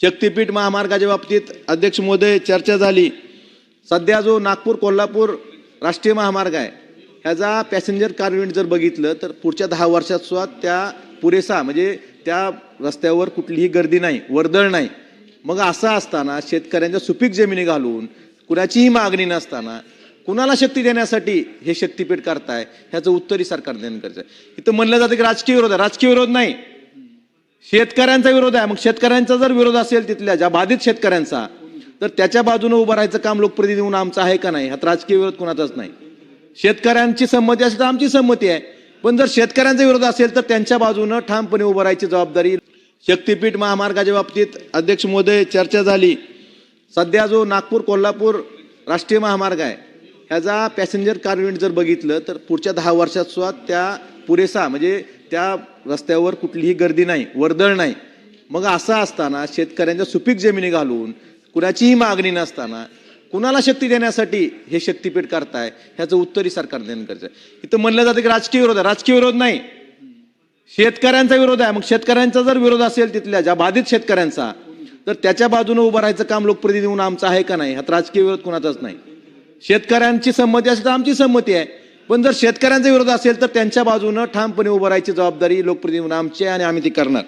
शक्तीपीठ महामार्गाच्या बाबतीत अध्यक्ष मोदय चर्चा झाली. सध्या जो नागपूर कोल्हापूर राष्ट्रीय महामार्ग आहे ह्याचा पॅसेंजर कारवेंट जर बघितलं तर पुढच्या दहा वर्षात सुद्धा त्या पुरेसा म्हणजे त्या रस्त्यावर कुठलीही गर्दी नाही वर्दळ नाही. मग असं असताना शेतकऱ्यांच्या सुपीक जमिनी घालून कुणाचीही मागणी नसताना कुणाला शक्ती देण्यासाठी हे शक्तीपीठ करताय ह्याचं उत्तरी सरकार देणं गरजेचं आहे. इथं म्हणलं जातं की राजकीय विरोध आहे. राजकीय विरोध नाही. शेतकऱ्यांचा विरोध आहे. मग शेतकऱ्यांचा जर विरोध असेल तिथल्या ज्या बाधित शेतकऱ्यांचा तर त्याच्या बाजूने उभं राहायचं काम लोकप्रतिनिधी म्हणून आमचं आहे का नाही? ह्यात राजकीय विरोध कुणाचाच नाही. शेतकऱ्यांची संमती असेल तर आमची संमती आहे. पण जर शेतकऱ्यांचा विरोध असेल तर त्यांच्या बाजूनं ठामपणे उभं राहायची जबाबदारी शक्तीपीठ महामार्गाच्या बाबतीत अध्यक्ष मोदय चर्चा झाली. सध्या जो नागपूर कोल्हापूर राष्ट्रीय महामार्ग आहे ह्याचा पॅसेंजर कारवेंट जर बघितलं तर पुढच्या दहा वर्षात सुद्धा त्या पुरेसा म्हणजे त्या रस्त्यावर कुठलीही गर्दी नाही वर्दळ नाही. मग असं असताना शेतकऱ्यांच्या सुपीक जमिनी घालून कुणाचीही मागणी नसताना कुणाला शक्ती देण्यासाठी हे शक्तीपीठ करताय ह्याचं उत्तरही सरकार देणं गरजेचं आहे. इथं म्हणलं जातं की राजकीय विरोध आहे. राजकीय विरोध नाही. शेतकऱ्यांचा विरोध आहे. मग शेतकऱ्यांचा जर विरोध असेल तिथल्या ज्या बाधित शेतकऱ्यांचा तर त्याच्या बाजूने उभं राहायचं काम लोकप्रतिनिधी म्हणून आमचं आहे का नाही? ह्यात राजकीय विरोध कुणाचाच नाही. शेतकऱ्यांची संमती असेल तर आमची संमती आहे. पण जर शेतकऱ्यांचा विरोध असेल तर त्यांच्या बाजूनं ठामपणे उभं राहायची जबाबदारी लोकप्रतिनिधी आमची आणि आम्ही ती करणार.